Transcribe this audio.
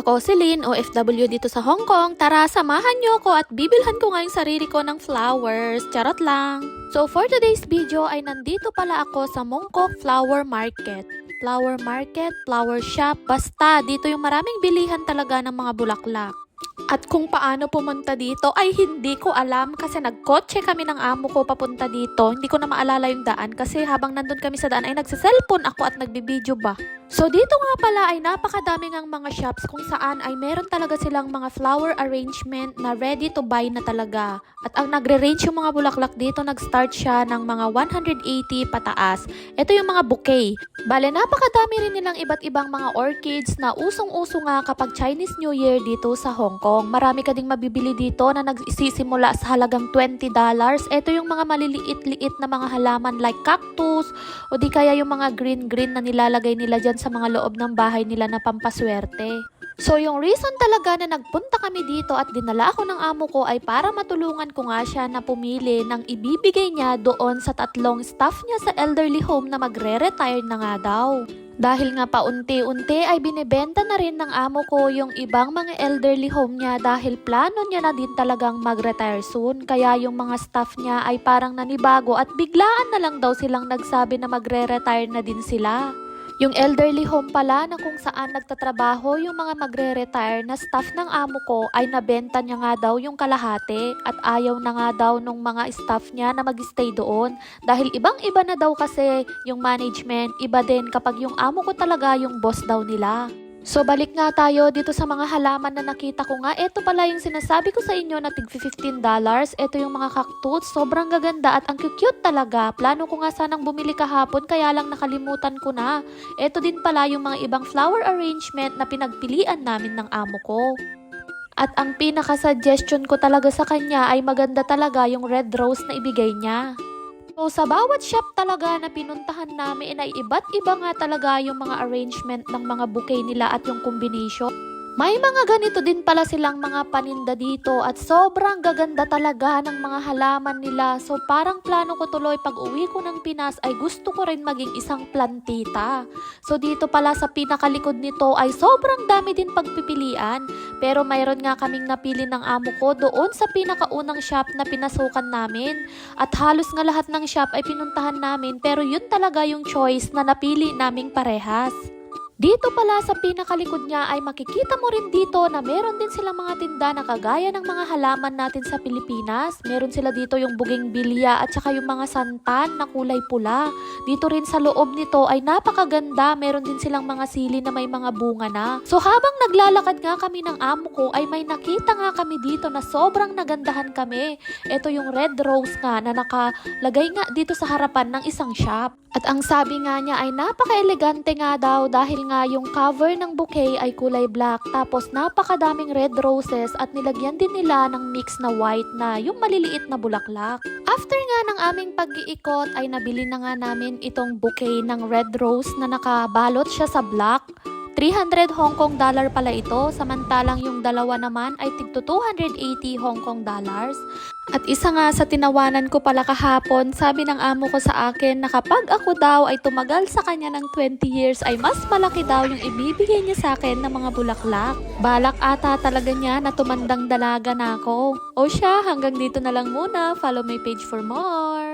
Ako si Lynn, OFW dito sa Hong Kong. Tara, samahan niyo ko at bibilhan ko ngayong sarili ko ng flowers. Charot lang. So for today's video ay nandito pala ako sa Mongkok Flower Market. Flower market, flower shop, basta dito yung maraming bilihan talaga ng mga bulaklak. At kung paano pumunta dito ay hindi ko alam kasi nagkotse kami ng amo ko papunta dito. Hindi ko na maalala yung daan kasi habang nandun kami sa daan ay nagsiselfone ako at nagbibideo ba. So dito nga pala ay napakadami ng mga shops kung saan ay meron talaga silang mga flower arrangement na ready to buy na talaga. At ang nagre-range yung mga bulaklak dito, nag-start siya ng mga 180 pataas. Ito yung mga bouquet. Bale, napakadami rin nilang iba't ibang mga orchids na usong-uso nga kapag Chinese New Year dito sa Hong Kong. Marami ka ding mabibili dito na nagsisimula sa halagang $20. Ito yung mga maliliit-liit na mga halaman like cactus o di kaya yung mga green-green na nilalagay nila dyan sa mga loob ng bahay nila na pampaswerte. So yung reason talaga na nagpunta kami dito at dinala ako ng amo ko ay para matulungan ko nga siya na pumili ng ibibigay niya doon sa tatlong staff niya sa elderly home na magre-retire na nga daw. Dahil nga paunti-unti ay binibenta na rin ng amo ko yung ibang mga elderly home niya dahil plano niya na din talagang mag-retire soon. Kaya yung mga staff niya ay parang nanibago at biglaan na lang daw silang nagsabi na magre-retire na din sila. Yung elderly home pala na kung saan nagtatrabaho yung mga magre-retire na staff ng amo ko ay nabenta niya nga daw yung kalahati at ayaw na nga daw nung mga staff niya na mag-stay doon dahil ibang-iba na daw kasi yung management, iba din kapag yung amo ko talaga yung boss daw nila. So balik nga tayo dito sa mga halaman na nakita ko nga. Ito pala yung sinasabi ko sa inyo na tig $15. Ito yung mga cactus. Sobrang gaganda at ang cute talaga. Plano ko nga sanang bumili kahapon kaya lang nakalimutan ko na. Ito din pala yung mga ibang flower arrangement na pinagpilian namin ng amo ko. At ang pinaka-suggestion ko talaga sa kanya ay maganda talaga yung red rose na ibigay niya. So, sa bawat shop talaga na pinuntahan namin ay iba't iba nga talaga yung mga arrangement ng mga bouquet nila at yung combination. May mga ganito din pala silang mga paninda dito at sobrang gaganda talaga ng mga halaman nila. So parang plano ko tuloy pag uwi ko ng Pinas ay gusto ko rin maging isang plantita. So dito pala sa pinakalikod nito ay sobrang dami din pagpipilian. Pero mayroon nga kaming napili ng amo ko doon sa pinakaunang shop na pinasukan namin. At halos nga lahat ng shop ay pinuntahan namin pero yun talaga yung choice na napili naming parehas. Dito pala sa pinakalikod niya ay makikita mo rin dito na meron din silang mga tinda na kagaya ng mga halaman natin sa Pilipinas. Meron sila dito yung buging bilya at saka yung mga santan na kulay pula. Dito rin sa loob nito ay napakaganda. Meron din silang mga sili na may mga bunga na. So habang naglalakad nga kami ng amo ko ay may nakita nga kami dito na sobrang nagandahan kami. Ito yung red rose nga na nakalagay nga dito sa harapan ng isang shop. At ang sabi nga niya ay napaka-elegante nga daw dahil nga yung cover ng bouquet ay kulay black tapos napakadaming red roses at nilagyan din nila ng mix na white na yung maliliit na bulaklak. After nga ng aming pag-iikot ay nabili na nga namin itong bouquet ng red rose na nakabalot siya sa black. 300 Hong Kong dollar pala ito, samantalang yung dalawa naman ay tigto 280 Hong Kong dollars. At isa nga sa tinawanan ko pala kahapon, sabi ng amo ko sa akin na kapag ako daw ay tumagal sa kanya ng 20 years ay mas malaki daw yung ibibigay niya sa akin ng mga bulaklak. Balak ata talaga niya na tumandang dalaga na ako. O siya, hanggang dito na lang muna. Follow my page for more.